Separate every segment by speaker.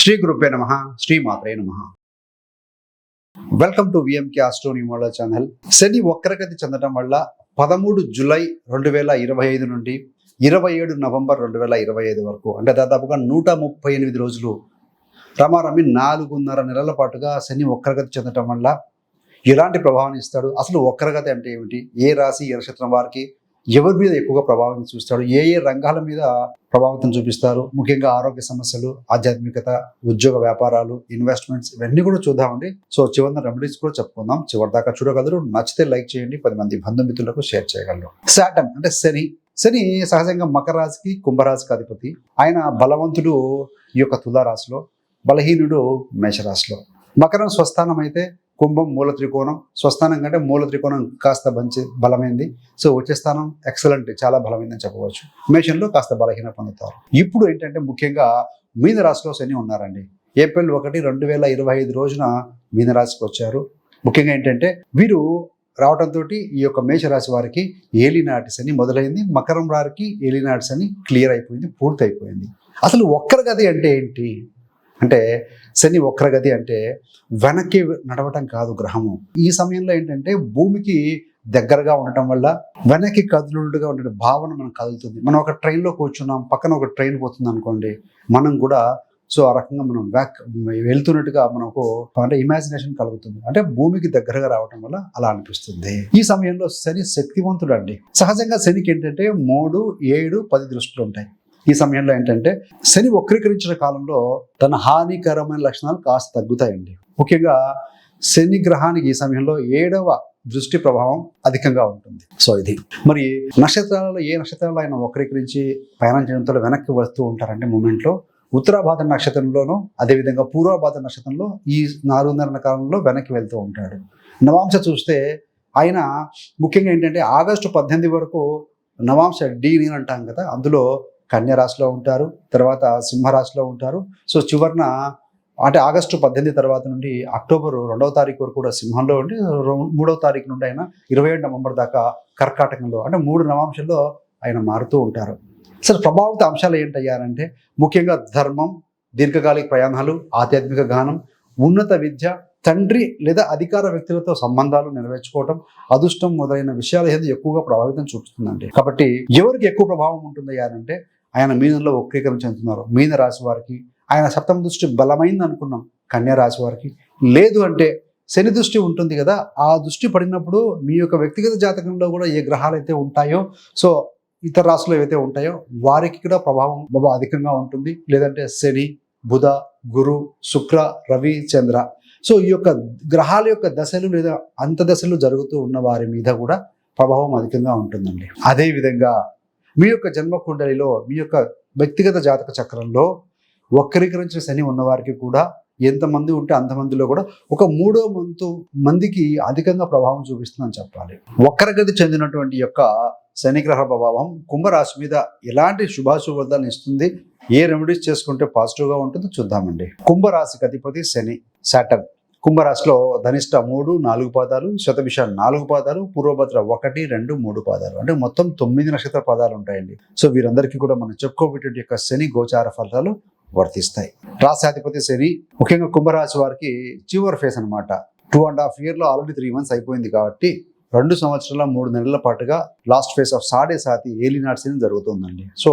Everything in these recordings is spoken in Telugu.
Speaker 1: శ్రీ గురుపే నమ శ్రీ మాత్రే నమ. వెల్కమ్ టు విఎంకే ఆస్ట్రోనిమోలో ఛానల్ శని వక్రగతి చెందడం వల్ల పదమూడు జులై రెండు వేల ఇరవై ఐదు నుండి ఇరవై ఏడు నవంబర్ రెండు వేల ఇరవై ఐదు వరకు అంటే దాదాపుగా నూట ముప్పై ఎనిమిది రోజులు రమారమి నాలుగున్నర నెలల పాటుగా శని వక్రగతి చెందడం వల్ల ఎలాంటి ప్రభావాన్ని ఇస్తాడు? అసలు వక్రగతి అంటే ఏమిటి? ఏ రాశి ఏ నక్షత్రం వారికి ఎవరి మీద ఎక్కువగా ప్రభావం చూస్తాడు ఏ ఏ రంగాల మీద ప్రభావితం చూపిస్తారు? ముఖ్యంగా ఆరోగ్య సమస్యలు ఆధ్యాత్మికత ఉద్యోగ వ్యాపారాలు ఇన్వెస్ట్మెంట్స్ ఇవన్నీ కూడా చూద్దామండి. సో చివరిన రెమెడీస్ కూడా చెప్పుకుందాం. చివరి దాకా చూడగలరు. నచ్చితే లైక్ చేయండి. పది మంది బంధుమిత్రులకు షేర్ చేయగలరు. శాటన్ అంటే శని. శని సహజంగా మకరరాశికి కుంభరాశికి అధిపతి. ఆయన బలవంతుడు ఈ యొక్క తులారాశిలో బలహీనుడు మేషరాశిలో. మకరం స్వస్థానం అయితే కుంభం మూల త్రికోణం. స్వస్థానం కంటే మూల త్రికోణం కాస్త మంచి బలమైంది. సో వచ్చే స్థానం ఎక్సలెంట్ చాలా బలమైందని చెప్పవచ్చు. మేషంలో కాస్త బలహీన పొందుతారు. ఇప్పుడు ఏంటంటే ముఖ్యంగా మీన రాశిలో శని ఉన్నారండి. ఏప్రిల్ ఒకటి రెండు వేల ఇరవై ఐదు రోజున మీనరాశికి వచ్చారు. ముఖ్యంగా ఏంటంటే వీరు రావడంతో ఈ యొక్క మేషరాశి వారికి ఏలినాటి శని మొదలైంది. మకరం వారికి ఏలినాటి శని క్లియర్ అయిపోయింది పూర్తి అయిపోయింది అసలు ఒక్కరి గది అంటే ఏంటి? అంటే శని వక్రగతి అంటే వెనక్కి నడవటం కాదు గ్రహము. ఈ సమయంలో ఏంటంటే భూమికి దగ్గరగా ఉండటం వల్ల వెనక్కి కదులుగా ఉండే భావన మనకు కదులుతుంది. మనం ఒక ట్రైన్లో కూర్చున్నాం పక్కన ఒక ట్రైన్ పోతుంది అనుకోండి మనం కూడా సో ఆ రకంగా మనం బ్యాక్ వెళ్తున్నట్టుగా మనకు అంటే ఇమాజినేషన్ కలుగుతుంది. అంటే భూమికి దగ్గరగా రావటం వల్ల అలా అనిపిస్తుంది. ఈ సమయంలో శని శక్తివంతుడు అండి సహజంగా శనికి ఏంటంటే మూడు ఏడు పది దృష్టిలు ఉంటాయి. ఈ సమయంలో ఏంటంటే శని వక్రీకరించిన కాలంలో తన హానికరమైన లక్షణాలు కాస్త తగ్గుతాయండి. ముఖ్యంగా శని గ్రహానికి ఈ సమయంలో ఏడవ దృష్టి ప్రభావం అధికంగా ఉంటుంది. సో ఇది. మరి నక్షత్రాలలో ఏ నక్షత్రాలు ఆయన వక్రీకరించి ప్రయాణం చేయడంతో వెనక్కి వస్తూ ఉంటారంటే మూమెంట్లో ఉత్తరాభాద నక్షత్రంలోనూ అదేవిధంగా పూర్వభాద నక్షత్రంలో ఈ నాలుగున్నర కాలంలో వెనక్కి వెళ్తూ ఉంటాడు. నవాంశ చూస్తే ఆయన ముఖ్యంగా ఏంటంటే ఆగస్టు పద్దెనిమిది వరకు నవాంశ డి అని అంటాం కదా అందులో కన్యరాశిలో ఉంటారు తర్వాత సింహరాశిలో ఉంటారు. సో చివరిన అంటే ఆగస్టు పద్దెనిమిది తర్వాత నుండి అక్టోబర్ రెండవ తారీఖు వరకు కూడా సింహంలో ఉండి మూడవ తారీఖు నుండి ఆయన ఇరవై ఏడు నవంబర్ దాకా కర్కాటకంలో అంటే మూడు నవాంశంలో ఆయన మారుతూ ఉంటారు. అసలు ప్రభావిత అంశాలు ఏంటయ్యారంటే ముఖ్యంగా ధర్మం దీర్ఘకాలిక ప్రయాణాలు ఆధ్యాత్మిక గానం ఉన్నత విద్య తండ్రి లేదా అధికార వ్యక్తులతో సంబంధాలు నెరవేర్చుకోవటం అదృష్టం మొదలైన విషయాలు ఏదో ఎక్కువగా ప్రభావితం చూపుతుందండి. కాబట్టి ఎవరికి ఎక్కువ ప్రభావం ఉంటుంది అంటే ఆయన మీనంలో వక్రీకరణ చెందుతున్నారు. మీన రాశి వారికి ఆయన సప్తమ దృష్టి బలమైంది అనుకున్నాం. కన్యా రాశి వారికి లేదు అంటే శని దృష్టి ఉంటుంది కదా ఆ దృష్టి పడినప్పుడు మీ యొక్క వ్యక్తిగత జాతకంలో కూడా ఏ గ్రహాలు అయితే ఉంటాయో సో ఇతర రాశులు ఏవైతే ఉంటాయో వారికి కూడా ప్రభావం బాబా అధికంగా ఉంటుంది. లేదంటే శని బుధ గురు శుక్ర రవి చంద్ర. సో ఈ యొక్క గ్రహాల యొక్క దశలు లేదా అంత దశలు జరుగుతూ ఉన్న వారి మీద కూడా ప్రభావం అధికంగా ఉంటుందండి. అదే విధంగా మీ యొక్క జన్మ కుండలిలో మీ యొక్క వ్యక్తిగత జాతక చక్రంలో వక్రీకరించిన శని ఉన్నవారికి కూడా ఎంతమంది ఉంటే అంతమందిలో కూడా ఒక మూడో వంతు మందికి అధికంగా ప్రభావం చూపిస్తుందని చెప్పాలి. వక్రగతి చెందినటువంటి యొక్క శనిగ్రహ ప్రభావం కుంభరాశి మీద ఎలాంటి శుభాశుభాలను ఇస్తుంది ఏ రెమెడీస్ చేసుకుంటే పాజిటివ్గా ఉంటుందో చూద్దామండి. కుంభరాశికి అధిపతి శని సాటర్న్. కుంభరాశిలో ధనిష్ట మూడు నాలుగు పాదాలు శతభిష నాలుగు పాదాలు పూర్వభద్ర ఒకటి రెండు మూడు పాదాలు. అంటే మొత్తం తొమ్మిది నక్షత్ర పదాలు ఉంటాయండి. సో వీరందరికీ కూడా మనం చెప్పుకోబెట్టే యొక్క శని గోచార ఫలితాలు వర్తిస్తాయి. రాశాధిపతి శని ముఖ్యంగా కుంభరాశి వారికి చివర్ ఫేస్ అనమాట టూ అండ్ హాఫ్ ఇయర్లో ఆల్రెడీ త్రీ మంత్స్ అయిపోయింది కాబట్టి రెండు సంవత్సరాల మూడు నెలల పాటుగా last phase of Sade Sati ఏలినాటి శని జరుగుతుందండి. సో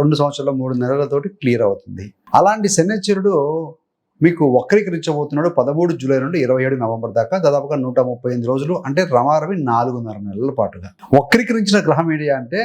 Speaker 1: రెండు సంవత్సరాల మూడు నెలలతోటి క్లియర్ అవుతుంది. అలాంటి శనిచరుడు మీకు వక్రీకరించబోతున్నాడు పదమూడు జూలై నుండి ఇరవై ఏడు నవంబర్ దాకా దాదాపుగా నూట ముప్పై ఎనిమిది రోజులు అంటే రమారవి నాలుగున్నర నెలల పాటుగా. వక్రీకరించిన గ్రహం ఏంటి అంటే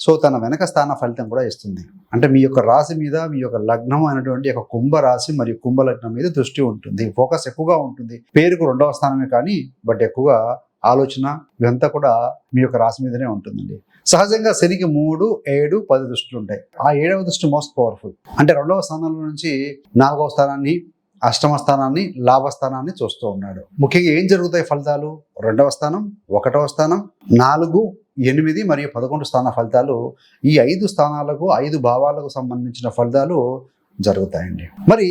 Speaker 1: సో తన వెనక స్థాన ఫలితం కూడా ఇస్తుంది. అంటే మీ యొక్క రాశి మీద మీ యొక్క లగ్నం అయినటువంటి యొక్క కుంభ రాశి మరియు కుంభ లగ్నం మీద దృష్టి ఉంటుంది. ఫోకస్ ఎక్కువగా ఉంటుంది. పేరుకు రెండవ స్థానమే కానీ బట్ ఎక్కువగా ఆలోచన ఇదంతా కూడా మీ యొక్క రాశి మీదనే ఉంటుందండి. సహజంగా శనికి మూడు ఏడు పది దృష్టిలు ఉంటాయి. ఆ ఏడవ దృష్టి మోస్ట్ పవర్ఫుల్. అంటే రెండవ స్థానంలో నుంచి నాలుగవ స్థానాన్ని అష్టమ స్థానాన్ని లాభస్థానాన్ని చూస్తూ ఉన్నాడు. ముఖ్యంగా ఏం జరుగుతాయి ఫలితాలు? రెండవ స్థానం ఒకటవ స్థానం నాలుగు ఎనిమిది మరియు పదకొండు స్థాన ఫలితాలు ఈ ఐదు స్థానాలకు ఐదు భావాలకు సంబంధించిన ఫలితాలు జరుగుతాయండి. మరి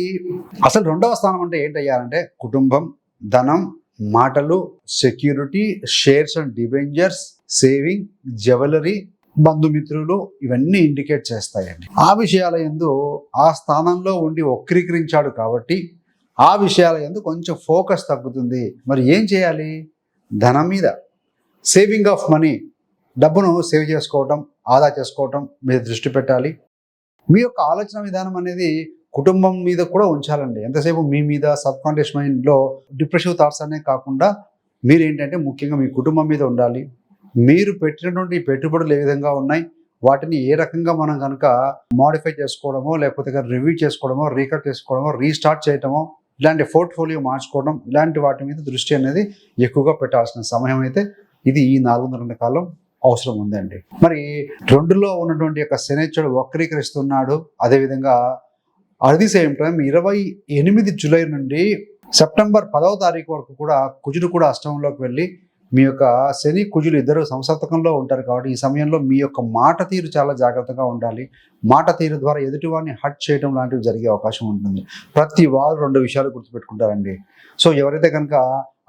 Speaker 1: అసలు రెండవ స్థానం అంటే ఏంటయ్యారంటే కుటుంబం ధనం మాటలు security shares and debentures saving jewellery బంధుమిత్రులు ఇవన్నీ ఇండికేట్ చేస్తాయండి. ఆ విషయాల ఎందు ఆ స్థానంలో ఉండి వక్రీకరించాడు కాబట్టి ఆ విషయాల ఎందుకు కొంచెం ఫోకస్ తగ్గుతుంది. మరి ఏం చేయాలి? ధనం మీద. Saving of money. డబ్బును సేవ్ చేసుకోవటం ఆదా చేసుకోవటం మీద దృష్టి పెట్టాలి. మీ యొక్క ఆలోచన విధానం అనేది కుటుంబం మీద కూడా ఉంచాలండి. ఎంతసేపు మీ మీద సబ్ కాన్షియస్ మైండ్లో డిప్రెసివ్ థాట్స్ అనే కాకుండా మీరు ఏంటంటే ముఖ్యంగా మీ కుటుంబం మీద ఉండాలి. మీరు పెట్టినటువంటి పెట్టుబడులు ఏ విధంగా ఉన్నాయి? వాటిని ఏ రకంగా మనం కనుక మాడిఫై చేసుకోవడమో లేకపోతే రివ్యూ చేసుకోవడమో రీకట్ చేసుకోవడమో రీస్టార్ట్ చేయడమో ఇలాంటి పోర్ట్ఫోలియో మార్చుకోవడం ఇలాంటి వాటి మీద దృష్టి అనేది ఎక్కువగా పెట్టాల్సిన సమయం అయితే ఇది ఈ నాలుగు రెండు కాలం అవసరం ఉందండి. మరి రెండులో ఉన్నటువంటి యొక్క శనిచ్చుడు వక్రీకరిస్తున్నాడు. అదేవిధంగా అట్ సేమ్ టైం ఇరవై ఎనిమిది జూలై నుండి సెప్టెంబర్ పదవ తారీఖు వరకు కూడా కుజుడు కూడా అష్టంలోకి వెళ్ళి మీ యొక్క శని కుజులు ఇద్దరు సంసప్తకంలో ఉంటారు కాబట్టి ఈ సమయంలో మీ యొక్క మాట తీరు చాలా జాగ్రత్తగా ఉండాలి. మాట తీరు ద్వారా ఎదుటివారిని హట్ చేయడం లాంటివి జరిగే అవకాశం ఉంటుంది. ప్రతి వారు రెండు విషయాలు గుర్తుపెట్టుకుంటారండి. సో ఎవరైతే కనుక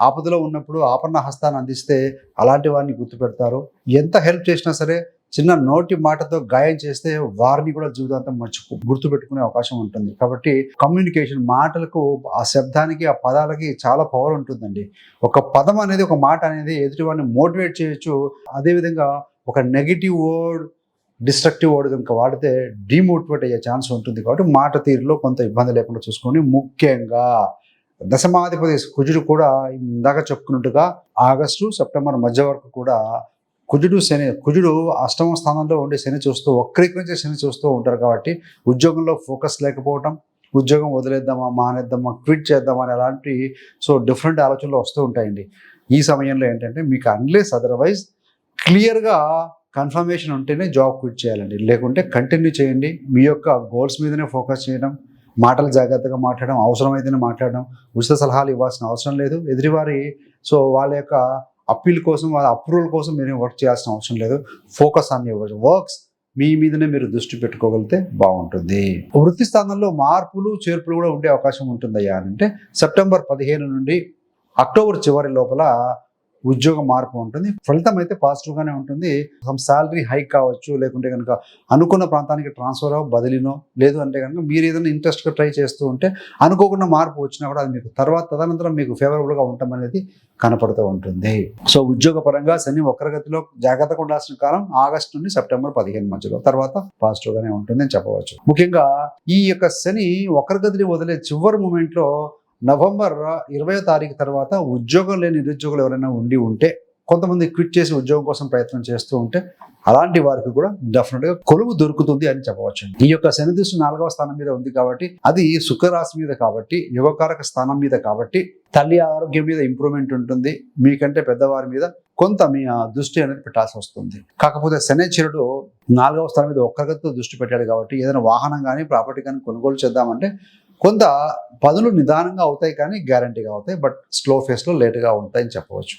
Speaker 1: ఆపదలో ఉన్నప్పుడు ఆపన్న హస్తాన్ని అందిస్తే అలాంటి వారిని గుర్తుపెడతారు. ఎంత హెల్ప్ చేసినా సరే చిన్న నోటి మాటతో గాయం చేస్తే వారిని కూడా జీవితాంతం మర్చిపో గుర్తుపెట్టుకునే అవకాశం ఉంటుంది. కాబట్టి కమ్యూనికేషన్ మాటలకు ఆ శబ్దానికి ఆ పదాలకి చాలా పవర్ ఉంటుందండి. ఒక పదం అనేది ఒక మాట అనేది ఎదుటివాడిని మోటివేట్ చేయొచ్చు. అదేవిధంగా ఒక నెగిటివ్ వర్డ్ డిస్ట్రక్టివ్ వర్డ్ కనుక వాడితే డిమోటివేట్ అయ్యే ఛాన్స్ ఉంటుంది. కాబట్టి మాట తీరులో కొంత ఇబ్బంది లేకుండా చూసుకొని ముఖ్యంగా దశమాధిపతి కుజుడు కూడా ఇందాక చెప్పుకున్నట్టుగా ఆగస్టు సెప్టెంబర్ మధ్య వరకు కూడా కుజుడు శని కుజుడు అష్టమ స్థానంలో ఉండే శని చూస్తూ వక్రీకరించే శని చూస్తూ ఉంటారు కాబట్టి ఉద్యోగంలో ఫోకస్ లేకపోవటం ఉద్యోగం వదిలేద్దామా మానేద్దామా క్విట్ చేద్దామా అని అలాంటి సో డిఫరెంట్ ఆలోచనలు వస్తూ ఉంటాయండి. ఈ సమయంలో ఏంటంటే మీకు అన్లెస్ అదర్వైజ్ క్లియర్గా కన్ఫర్మేషన్ ఉంటేనే జాబ్ క్విట్ చేయాలండి. లేకుంటే కంటిన్యూ చేయండి. మీ యొక్క గోల్స్ మీదనే ఫోకస్ చేయడం మాటలు జాగ్రత్తగా మాట్లాడడం అవసరమైతేనే మాట్లాడడం ఉచిత సలహాలు ఇవ్వాల్సిన అవసరం లేదు. ఎదుటివారి సో వాళ్ళ యొక్క అప్పీల్ కోసం వాళ్ళ అప్రూవల్ కోసం మీరు వర్క్ చేయాల్సిన అవసరం లేదు. ఫోకస్ ఆన్ యువర్ వర్క్స్ మీ మీదనే మీరు దృష్టి పెట్టుకోగలిగితే బాగుంటుంది. వృత్తి స్థానంలో మార్పులు చేర్పులు కూడా ఉండే అవకాశం ఉంటుందయ్యా అంటే సెప్టెంబర్ పదిహేను నుండి అక్టోబర్ చివరి లోపల ఉద్యోగ మార్పు ఉంటుంది. ఫలితం అయితే పాజిటివ్గానే ఉంటుంది. శాలరీ హైక్ కావచ్చు లేకుంటే కనుక అనుకున్న ప్రాంతానికి ట్రాన్స్ఫర్ అవ్వ బదిలీనో లేదు అంటే కనుక మీరు ఏదైనా ఇంట్రెస్ట్గా ట్రై చేస్తూ ఉంటే అనుకోకుండా మార్పు వచ్చినా కూడా అది మీకు తర్వాత తదనంతరం మీకు ఫేవరబుల్గా ఉండటం అనేది కనపడుతూ ఉంటుంది. సో ఉద్యోగపరంగా శని వక్రగతిలో జాగ్రత్తగా ఉండాల్సిన కాలం ఆగస్టు నుండి సెప్టెంబర్ పదిహేను మధ్యలో. తర్వాత పాజిటివ్గానే ఉంటుంది అని చెప్పవచ్చు. ముఖ్యంగా ఈ యొక్క శని వక్రగతిని వదిలే చివరి మూమెంట్లో నవంబర్ ఇరవయో తారీఖు తర్వాత ఉద్యోగం లేని నిరుద్యోగులు ఎవరైనా ఉండి ఉంటే కొంతమంది క్విట్ చేసి ఉద్యోగం కోసం ప్రయత్నం చేస్తూ ఉంటే అలాంటి వారికి కూడా డెఫినెట్గా కొలువు దొరుకుతుంది అని చెప్పవచ్చు. ఈ యొక్క శనిదృష్టి నాలుగవ స్థానం మీద ఉంది కాబట్టి అది శుక్రరాశి మీద కాబట్టి యువకారక స్థానం మీద కాబట్టి తల్లి ఆరోగ్యం మీద ఇంప్రూవ్మెంట్ ఉంటుంది. మీకంటే పెద్దవారి మీద కొంత మీ ఆ దృష్టి అనేది పెట్టాల్సి వస్తుంది. కాకపోతే శనిచరుడు నాలుగవ స్థానం మీద ఒక్కరితో దృష్టి పెట్టాడు కాబట్టి ఏదైనా వాహనం కానీ ప్రాపర్టీ కానీ కొనుగోలు చేద్దామంటే కొంత పనులు నిదానంగా అవుతాయి కానీ గ్యారంటీగా అవుతాయి బట్ స్లో ఫేస్లో లేటుగా ఉంటాయని చెప్పవచ్చు.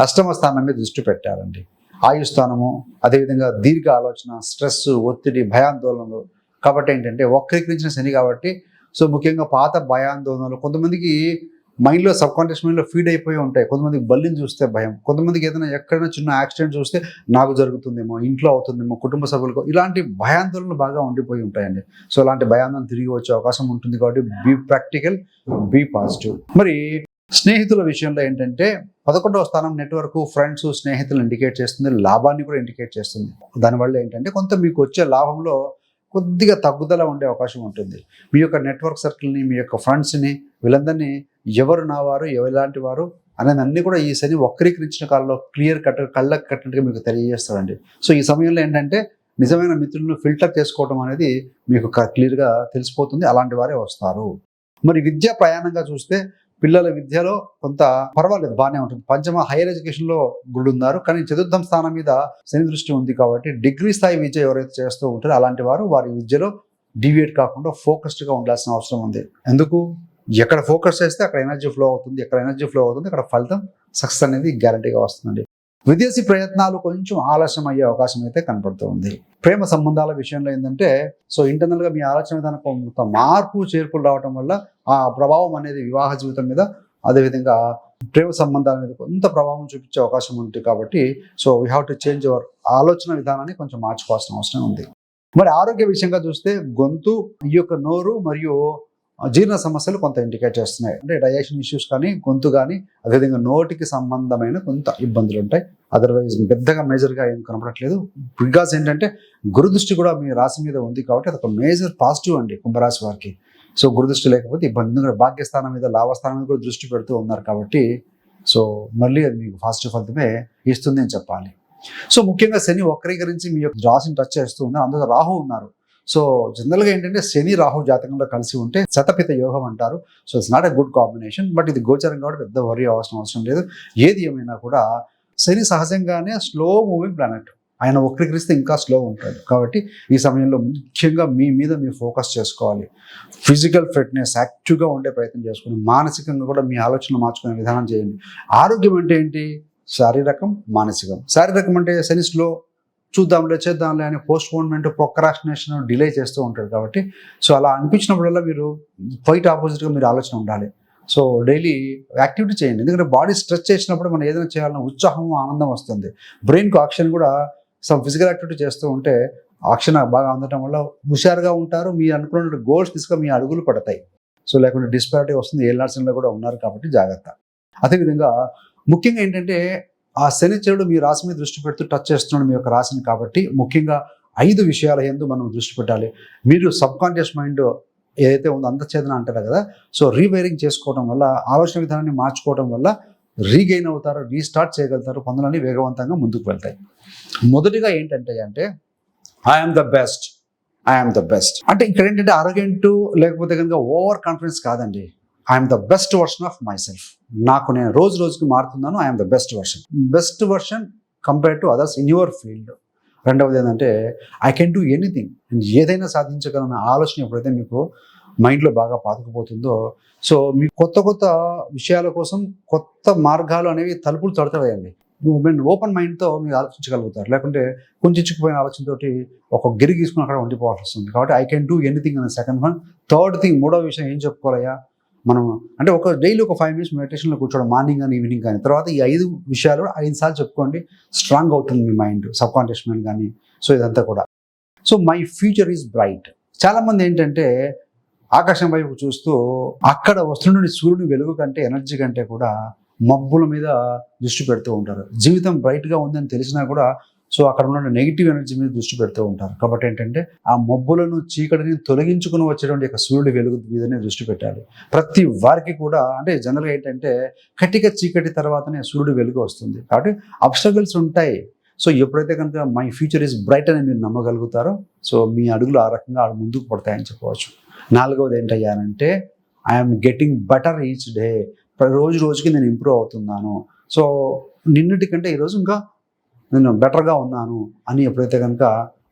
Speaker 1: అష్టమ స్థానం మీద దృష్టి పెట్టాలండి. ఆయుస్థానము అదేవిధంగా దీర్ఘ ఆలోచన స్ట్రెస్ ఒత్తిడి భయాందోళనలు. కాబట్టి ఏంటంటే వక్రీకరించిన శని కాబట్టి సో ముఖ్యంగా పాత భయాందోళనలు కొంతమందికి మైండ్లో సబ్ కాన్షియస్ మైండ్లో ఫీడ్ అయిపోయి ఉంటాయి. కొంతమందికి బల్లిని చూస్తే భయం. కొంతమందికి ఏదైనా ఎక్కడైనా చిన్న యాక్సిడెంట్ చూస్తే నాకు జరుగుతుందేమో ఇంట్లో అవుతుందేమో కుటుంబ సభ్యులకు ఇలాంటి భయాందోళనలు బాగా ఉండిపోయి ఉంటాయండి. సో అలాంటి భయాందోళన తిరిగి వచ్చే అవకాశం ఉంటుంది కాబట్టి బీ ప్రాక్టికల్ బీ పాజిటివ్ మరి స్నేహితుల విషయంలో ఏంటంటే పదకొండవ స్థానం నెట్వర్క్ ఫ్రెండ్స్ స్నేహితులు ఇండికేట్ చేస్తుంది లాభాన్ని కూడా ఇండికేట్ చేస్తుంది. దానివల్ల ఏంటంటే కొంత మీకు వచ్చే లాభంలో కొద్దిగా తగ్గుదల ఉండే అవకాశం ఉంటుంది. మీ యొక్క నెట్వర్క్ సర్కిల్ని మీ యొక్క ఫ్రెండ్స్ని వీళ్ళందరినీ ఎవరు నా వారు ఎలాంటి వారు అనేది అన్ని కూడా ఈ శని వక్రీకరించిన కాలంలో క్లియర్ కట్ కళ్ళకు కట్టినట్టుగా మీకు తెలియజేస్తాడండి. సో ఈ సమయంలో ఏంటంటే నిజమైన మిత్రులను ఫిల్టర్ చేసుకోవడం అనేది మీకు క్లియర్గా తెలిసిపోతుంది. అలాంటి వారే వస్తారు. మరి విద్యా ప్రయాణంగా చూస్తే పిల్లల విద్యలో కొంత పర్వాలేదు బాగానే ఉంటుంది. పంచమ హైయర్ ఎడ్యుకేషన్లో గుడి ఉన్నారు కానీ చతుర్థం స్థానం మీద శని దృష్టి ఉంది కాబట్టి డిగ్రీ స్థాయి విద్య ఎవరైతే చేస్తూ ఉంటారో అలాంటి వారు వారి విద్యలో డివియేట్ కాకుండా ఫోకస్డ్గా ఉండాల్సిన అవసరం ఉంది. ఎందుకు? ఎక్కడ ఫోకస్ చేస్తే అక్కడ ఎనర్జీ ఫ్లో అవుతుంది ఎక్కడ ఎనర్జీ ఫ్లో అవుతుంది అక్కడ ఫలితం సక్సెస్ అనేది గ్యారంటీగా వస్తుందండి. విదేశీ ప్రయత్నాలు కొంచెం ఆలస్యం అయ్యే అవకాశం అయితే కనపడుతుంది ప్రేమ సంబంధాల విషయంలో ఏంటంటే సో ఇంటర్నల్గా మీ ఆలోచన విధానం కొంత మార్పు చేర్పులు రావటం వల్ల ఆ ప్రభావం అనేది వివాహ జీవితం మీద అదేవిధంగా ప్రేమ సంబంధాల మీద కొంత ప్రభావం చూపించే అవకాశం ఉంటుంది కాబట్టి so we have to change our ఆలోచన విధానాన్ని కొంచెం మార్చుకోవాల్సిన అవసరం ఉంది. మరి ఆరోగ్య విషయంగా చూస్తే గొంతు ఈ యొక్క నోరు మరియు జీర్ణ సమస్యలు కొంత ఇండికేట్ చేస్తున్నాయి. అంటే డైజెషన్ ఇష్యూస్ కానీ గొంతు కానీ అదేవిధంగా నోటికి సంబంధమైన కొంత ఇబ్బందులు ఉంటాయి. అదర్వైజ్ పెద్దగా మేజర్గా ఏం కనపడట్లేదు. బికాస్ ఏంటంటే గురుదృష్టి కూడా మీ రాశి మీద ఉంది కాబట్టి అది ఒక మేజర్ పాజిటివ్ అండి కుంభరాశి వారికి. సో గురుదృష్టి లేకపోతే ఇబ్బంది. ఎందుకంటే భాగ్యస్థానం మీద లాభస్థానం మీద కూడా దృష్టి పెడుతూ ఉన్నారు కాబట్టి సో మళ్ళీ అది మీకు పాజిటివ్ ఫలితమే ఇస్తుంది అని చెప్పాలి. సో ముఖ్యంగా శని వక్రీకరించి మీ యొక్క రాశిని టచ్ చేస్తూ ఉన్నారు. అందులో రాహు ఉన్నారు. సో జనరల్గా ఏంటంటే శని రాహు జాతకంలో కలిసి ఉంటే శతపిత యోగం అంటారు. So it's not a good combination but ఇది గోచరం కాబట్టి పెద్ద వరి అవసరం అవసరం లేదు. ఏది ఏమైనా కూడా శని సహజంగానే స్లో మూవింగ్ ప్లానెట్ ఆయన వక్రీకరిస్తే ఇంకా స్లో ఉంటాడు. కాబట్టి ఈ సమయంలో ముఖ్యంగా మీ మీద మీరు ఫోకస్ చేసుకోవాలి. ఫిజికల్ ఫిట్నెస్ యాక్టివ్గా ఉండే ప్రయత్నం చేసుకుని మానసికంగా కూడా మీ ఆలోచనలు మార్చుకునే విధానం చేయండి. ఆరోగ్యం అంటే ఏంటి? శారీరకం మానసికం. శారీరకం అంటే శని స్లో చూద్దాంలే చేద్దాంలే అని పోస్ట్ పోన్మెంట్ ప్రొక్రాస్టినేషన్ డిలే చేస్తూ ఉంటారు కాబట్టి. సో అలా అనిపించినప్పుడల్లా మీరు ఫైట్ ఆపోజిట్గా మీరు ఆలోచన ఉండాలి. సో డైలీ యాక్టివిటీ చేయండి. ఎందుకంటే బాడీ స్ట్రెచ్ చేసినప్పుడు మనం ఏదైనా చేయాలన్న ఉత్సాహం ఆనందం వస్తుంది. బ్రెయిన్కు ఆక్షన్ కూడా సమ్ ఫిజికల్ యాక్టివిటీ చేస్తూ ఉంటే ఆక్షన్ బాగా అందటం వల్ల హుషారుగా ఉంటారు. మీరు అనుకున్న గోల్స్ తీసుకొని మీ అడుగులు పడతాయి. సో లేకుంటే డిస్పారిటీ వస్తుంది. ఏళ్ళ నర్సింగ్లో కూడా ఉన్నారు కాబట్టి జాగ్రత్త. అదేవిధంగా ముఖ్యంగా ఏంటంటే ఆ శనిచరుడు మీ రాశి మీద దృష్టి పెడుతూ టచ్ చేస్తున్నాడు మీ యొక్క రాశిని కాబట్టి ముఖ్యంగా ఐదు విషయాల ఎందు మనం దృష్టి పెట్టాలి. మీరు సబ్ కాన్షియస్ మైండ్ ఏదైతే ఉందో అంతచేతన అంటారు కదా సో రీవైరింగ్ చేసుకోవడం వల్ల ఆలోచన విధానాన్ని మార్చుకోవడం వల్ల రీగెయిన్ అవుతారు రీస్టార్ట్ చేయగలుగుతారు పనులన్నీ వేగవంతంగా ముందుకు వెళ్తాయి. మొదటిగా ఏంటంటే అంటే I'm the best I'm the best అంటే ఇక్కడ ఏంటంటే అరగెంటు లేకపోతే కనుక ఓవర్ కాన్ఫిడెన్స్ కాదండి. I'm the best version of myself. నాకు నేను రోజు రోజుకి మారుతున్నాను I'm the best version. Best version compare to others in your field. రెండవది ఏంటంటే ఐ కెన్ డూ ఎనీథింగ్. ఏదైనా సాధించగలన ఆలోచన ఎప్పుడైతే మీకు మైండ్లో బాగా పాతుకుపోతుందో సో మీ కొత్త కొత్త విషయాల కోసం కొత్త మార్గాలు అనేవి తలుపులు తడతాయండి మీరు ఓపెన్ మైండ్తో మీరు ఆలోచించగలుగుతారు. లేకుంటే కుంచుకుపోయిన ఆలోచనతోటి ఒక గిరి గీసుకుని అక్కడ ఉండిపోవాల్సి వస్తుంది. కాబట్టి ఐ కెన్ డూ ఎనీథింగ్ అనే సెకండ్ వన్. థర్డ్ థింగ్ మూడో విషయం ఏం చెప్పుకోవాలయ్యా? మనం అంటే ఒక డైలీ ఒక ఫైవ్ మినిట్స్ మెడిటేషన్లో కూర్చోవడం మార్నింగ్ కానీ ఈవినింగ్ కానీ తర్వాత ఈ ఐదు విషయాలు ఐదు సార్లు చెప్పుకోండి స్ట్రాంగ్ అవుతుంది మీ మైండ్ సబ్ కాన్షియస్ మైండ్ కానీ సో ఇదంతా కూడా. So my future is bright చాలామంది ఏంటంటే ఆకాశం వైపు చూస్తూ అక్కడ వస్తున్న సూర్యుని వెలుగు కంటే ఎనర్జీ కంటే కూడా మబ్బుల మీద దృష్టి పెడుతూ ఉంటారు. జీవితం బ్రైట్గా ఉందని తెలిసినా కూడా సో అక్కడ ఉన్న నెగిటివ్ ఎనర్జీ మీద దృష్టి పెడుతూ ఉంటారు. కాబట్టి ఏంటంటే ఆ మబ్బులను చీకటిని తొలగించుకుని వచ్చేటువంటి యొక్క సూర్యుడి వెలుగు మీదనే దృష్టి పెట్టాలి. ప్రతి వారికి కూడా అంటే జనరల్గా ఏంటంటే కటిక చీకటి తర్వాతనే సూర్యుడు వెలుగు వస్తుంది. కాబట్టి అబ్స్టగల్స్ ఉంటాయి. సో ఎప్పుడైతే కనుక మై ఫ్యూచర్ ఇస్ బ్రైట్ అని మీరు నమ్మగలుగుతారో సో మీ అడుగులు ఆ రకంగా ఆ ముందుకు పడతాయని చెప్పవచ్చు. నాలుగవది ఏంటయ్యానంటే I'm getting better each day రోజు రోజుకి నేను ఇంప్రూవ్ అవుతున్నాను. సో నిన్నటికంటే ఈరోజు ఇంకా నేను బెటర్గా ఉన్నాను అని ఎప్పుడైతే కనుక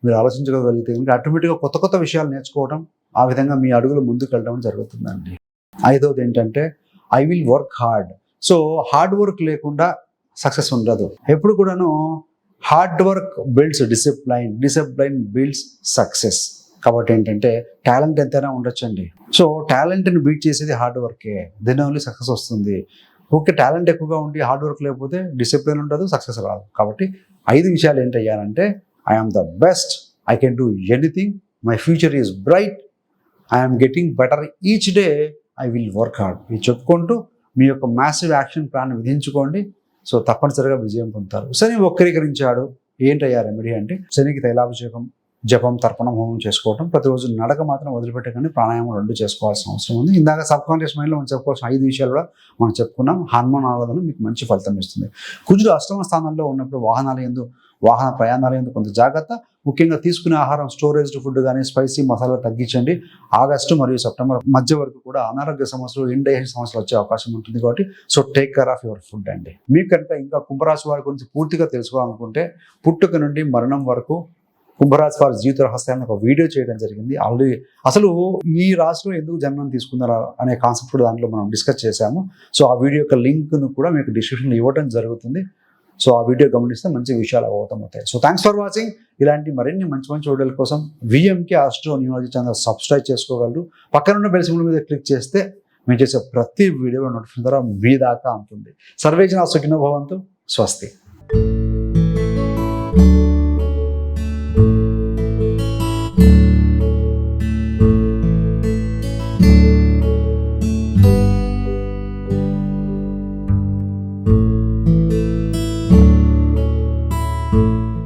Speaker 1: మీరు ఆలోచించగలిగితే కనుక ఆటోమేటిక్గా కొత్త కొత్త విషయాలు నేర్చుకోవడం ఆ విధంగా మీ అడుగులు ముందుకు వెళ్ళడం జరుగుతుందండి. ఐదవది ఏంటంటే I will work hard. So hard work లేకుండా సక్సెస్ ఉండదు. ఎప్పుడు కూడాను hard work builds discipline discipline builds success. కాబట్టి ఏంటంటే టాలెంట్ ఎంతైనా ఉండొచ్చండి. సో టాలెంట్ని బీట్ చేసేది హార్డ్ వర్కే. దీని ఓన్లీ సక్సెస్ వస్తుంది. ఓకే టాలెంట్ ఎక్కువగా ఉండి హార్డ్ వర్క్ లేకపోతే డిసిప్లిన్ ఉండదు సక్సెస్ రాదు. కాబట్టి ఐదు విషయాలు ఏంటయ్యానంటే I'm the best I can do anything my future is bright I'm getting better each day I will work hard ఇది చెప్పుకుంటూ మీ యొక్క మ్యాసివ్ యాక్షన్ ప్లాన్ విధించుకోండి. సో తప్పనిసరిగా విజయం పొందుతారు. శని వక్రీకరించాడు. ఏంటయ్యా రెమెడీ అంటే శనికి తైలాభిషేకం జపం తర్పణం హోమం చేసుకోవటం. ప్రతిరోజు నడక మాత్రం వదిలిపెట్టకండి. ప్రాణాయామం రెండు చేసుకోవాల్సిన అవసరం ఉంది. ఇందాక సబ్ కాన్షియస్ మైండ్లో మనం చెప్పుకోవాల్సిన ఐదు విషయాలు కూడా మనం చెప్పుకున్నాం. హనుమాన్ ఆరాధన మీకు మంచి ఫలితం ఇస్తుంది. కుజుడు అష్టమ స్థానంలో ఉన్నప్పుడు వాహనాలు ఎందు వాహన ప్రయాణాలు ఎందు కొంత జాగ్రత్త. ముఖ్యంగా తీసుకునే ఆహారం స్టోరేజ్డ్ ఫుడ్ కానీ స్పైసీ మసాలా తగ్గించండి. ఆగస్టు మరియు సెప్టెంబర్ మధ్య వరకు కూడా అనారోగ్య సమస్యలు ఇండైజెషన్ సమస్యలు వచ్చే అవకాశం ఉంటుంది కాబట్టి so take care of your food అండి. మీకు కనుక ఇంకా కుంభరాశి వారి గురించి పూర్తిగా తెలుసుకోవాలనుకుంటే పుట్టుక నుండి మరణం వరకు కుంభరాశి వారి జీవిత రహస్యాన్ని ఒక వీడియో చేయడం జరిగింది. ఆల్రెడీ అసలు ఈ రాశిలో ఎందుకు జన్మం తీసుకున్నారా అనే కాన్సెప్ట్ కూడా దాంట్లో మనం డిస్కస్ చేశాము. సో ఆ వీడియో యొక్క లింక్ను కూడా మీకు డిస్క్రిప్షన్లో ఇవ్వడం జరుగుతుంది. సో ఆ వీడియో గమనిస్తే మంచి విషయాలు అవగతం అవుతాయి. సో థ్యాంక్స్ ఫర్ వాచింగ్ ఇలాంటి మరిన్ని మంచి మంచి వీడియోల కోసం VMK astro numerology channel subscribe చేసుకోగలరు. పక్కన ఉన్న బెల్ సింబల్ మీద క్లిక్ చేస్తే మేము చేసే ప్రతి వీడియో నోటిఫికేషన్ ద్వారా మీ దాకా అందుతుంది సర్వేజన సుఖినభవంతు స్వస్తి.